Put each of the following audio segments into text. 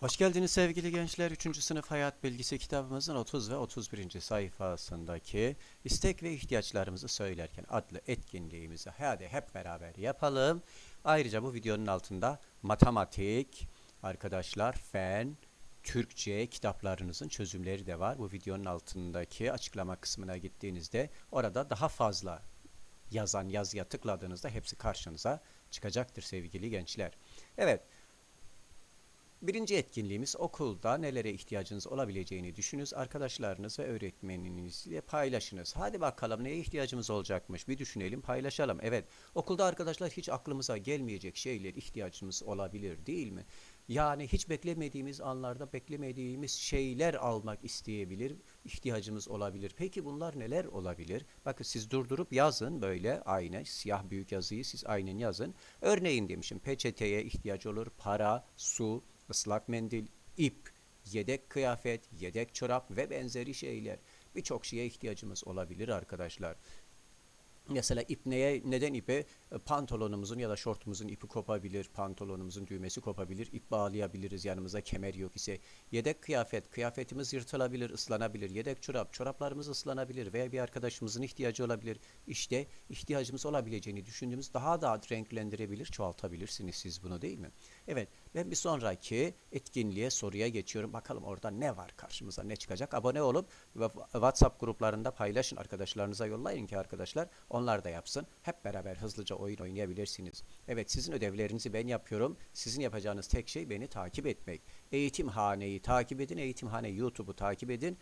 Hoş geldiniz sevgili gençler. 3. sınıf hayat bilgisi kitabımızın 30 ve 31. sayfasındaki istek ve ihtiyaçlarımızı söylerken adlı etkinliğimizi hadi hep beraber yapalım. Ayrıca bu videonun altında matematik, arkadaşlar fen, Türkçe kitaplarınızın çözümleri de var. Bu videonun altındaki açıklama kısmına gittiğinizde orada daha fazla yazan yazıya tıkladığınızda hepsi karşınıza çıkacaktır sevgili gençler. Evet, Birinci etkinliğimiz okulda nelere ihtiyacınız olabileceğini düşününüz. Arkadaşlarınız ve öğretmeninizle paylaşınız. Hadi bakalım neye ihtiyacımız olacakmış bir düşünelim paylaşalım. Evet okulda arkadaşlar hiç aklımıza gelmeyecek şeyler ihtiyacımız olabilir değil mi? Yani hiç beklemediğimiz anlarda beklemediğimiz şeyler almak isteyebilir, ihtiyacımız olabilir. Peki bunlar neler olabilir? Bakın siz durdurup yazın böyle aynı siyah büyük yazıyı siz aynen yazın. Örneğin demişim peçeteye ihtiyaç olur, para, su, ıslak mendil, ip, yedek kıyafet, yedek çorap ve benzeri şeyler. Birçok şeye ihtiyacımız olabilir arkadaşlar. Mesela ip neye, neden ipe? Pantolonumuzun ya da şortumuzun ipi kopabilir, pantolonumuzun düğmesi kopabilir, ip bağlayabiliriz yanımıza kemer yok ise. Yedek kıyafet, kıyafetimiz yırtılabilir, ıslanabilir. Yedek çorap, çoraplarımız ıslanabilir veya bir arkadaşımızın ihtiyacı olabilir. İşte ihtiyacımız olabileceğini düşündüğümüz daha da renklendirebilir, çoğaltabilirsiniz siz bunu değil mi? Evet, ben bir sonraki etkinliğe soruya geçiyorum. Bakalım orada ne var karşımıza, ne çıkacak? Abone olup WhatsApp gruplarında paylaşın arkadaşlarınıza yollayın ki arkadaşlar onlar da yapsın. Hep beraber hızlıca oyun oynayabilirsiniz. Evet sizin ödevlerinizi ben yapıyorum. Sizin yapacağınız tek şey beni takip etmek. Eğitimhaneyi takip edin. Eğitimhane YouTube'u takip edin.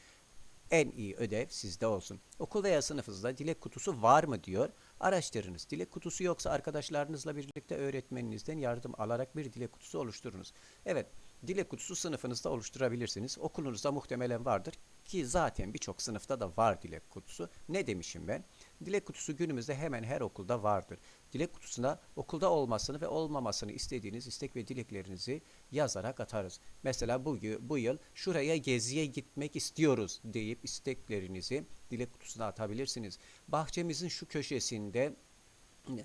En iyi ödev sizde olsun. Okul veya sınıfınızda dilek kutusu var mı diyor. Araştırınız. Dilek kutusu yoksa arkadaşlarınızla birlikte öğretmeninizden yardım alarak bir dilek kutusu oluşturunuz. Evet, dilek kutusu sınıfınızda oluşturabilirsiniz. Okulunuzda muhtemelen vardır ki zaten birçok sınıfta da var dilek kutusu. Ne demişim ben? Dilek kutusu günümüzde hemen her okulda vardır. Dilek kutusuna okulda olmasını ve olmamasını istediğiniz istek ve dileklerinizi yazarak atarız. Mesela bu, bu yıl şuraya geziye gitmek istiyoruz deyip isteklerinizi dilek kutusuna atabilirsiniz. Bahçemizin şu köşesinde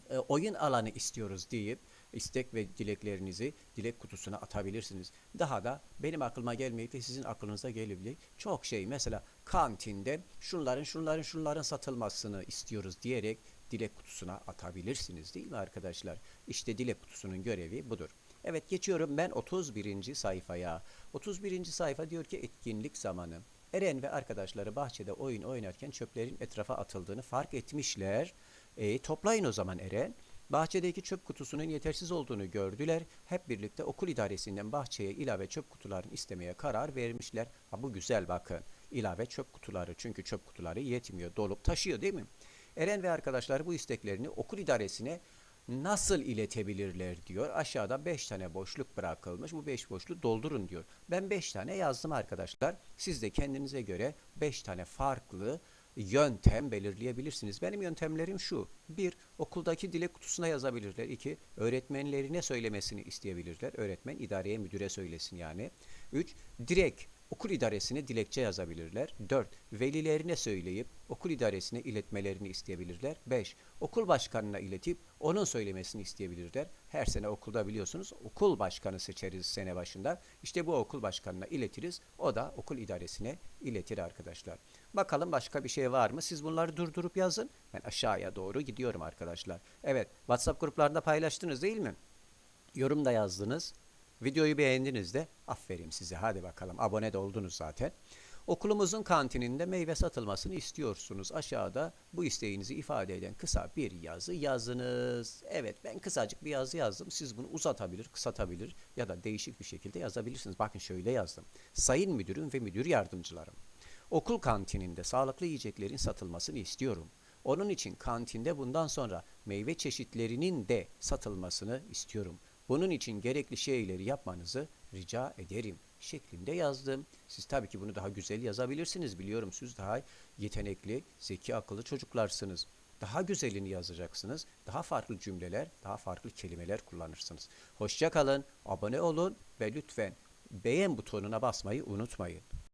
e, oyun alanı istiyoruz deyip istek ve dileklerinizi dilek kutusuna atabilirsiniz. Daha da benim aklıma gelmeyip de sizin aklınıza gelebilecek çok şey. Mesela kantinde şunların şunların şunların satılmasını istiyoruz diyerek dilek kutusuna atabilirsiniz değil mi arkadaşlar? İşte dilek kutusunun görevi budur. Evet geçiyorum ben 31. sayfaya. 31. sayfa diyor ki etkinlik zamanı. Eren ve arkadaşları bahçede oyun oynarken çöplerin etrafa atıldığını fark etmişler. E, toplayın o zaman Eren. Bahçedeki çöp kutusunun yetersiz olduğunu gördüler. Hep birlikte okul idaresinden bahçeye ilave çöp kutularını istemeye karar vermişler. Ha bu güzel bakın. İlave çöp kutuları çünkü çöp kutuları yetmiyor. Dolup taşıyor değil mi? Eren ve arkadaşları bu isteklerini okul idaresine nasıl iletebilirler diyor. Aşağıda 5 tane boşluk bırakılmış. Bu 5 boşluğu doldurun diyor. Ben 5 tane yazdım arkadaşlar. Siz de kendinize göre 5 tane farklı yöntem belirleyebilirsiniz. Benim yöntemlerim şu. Bir, okuldaki dilek kutusuna yazabilirler. İki, öğretmenlerine söylemesini isteyebilirler. Öğretmen idareye müdüre söylesin yani. Üç, direkt okul idaresine dilekçe yazabilirler. 4. Velilerine söyleyip okul idaresine iletmelerini isteyebilirler. 5. Okul başkanına iletip onun söylemesini isteyebilirler. Her sene okulda biliyorsunuz okul başkanı seçeriz sene başında. İşte bu okul başkanına iletiriz. O da okul idaresine iletir arkadaşlar. Bakalım başka bir şey var mı? Siz bunları durdurup yazın. Ben aşağıya doğru gidiyorum arkadaşlar. Evet WhatsApp gruplarında paylaştınız değil mi? Yorum da yazdınız. Videoyu beğendiniz de aferin size. Hadi bakalım abone de oldunuz zaten. Okulumuzun kantininde meyve satılmasını istiyorsunuz. Aşağıda bu isteğinizi ifade eden kısa bir yazı yazınız. Evet ben kısacık bir yazı yazdım. Siz bunu uzatabilir, kısaltabilir ya da değişik bir şekilde yazabilirsiniz. Bakın şöyle yazdım. Sayın müdürüm ve müdür yardımcılarım. Okul kantininde sağlıklı yiyeceklerin satılmasını istiyorum. Onun için kantinde bundan sonra meyve çeşitlerinin de satılmasını istiyorum. Bunun için gerekli şeyleri yapmanızı rica ederim şeklinde yazdım. Siz tabii ki bunu daha güzel yazabilirsiniz. Biliyorum siz daha yetenekli, zeki, akıllı çocuklarsınız. Daha güzelini yazacaksınız. Daha farklı cümleler, daha farklı kelimeler kullanırsınız. Hoşça kalın, abone olun ve lütfen beğen butonuna basmayı unutmayın.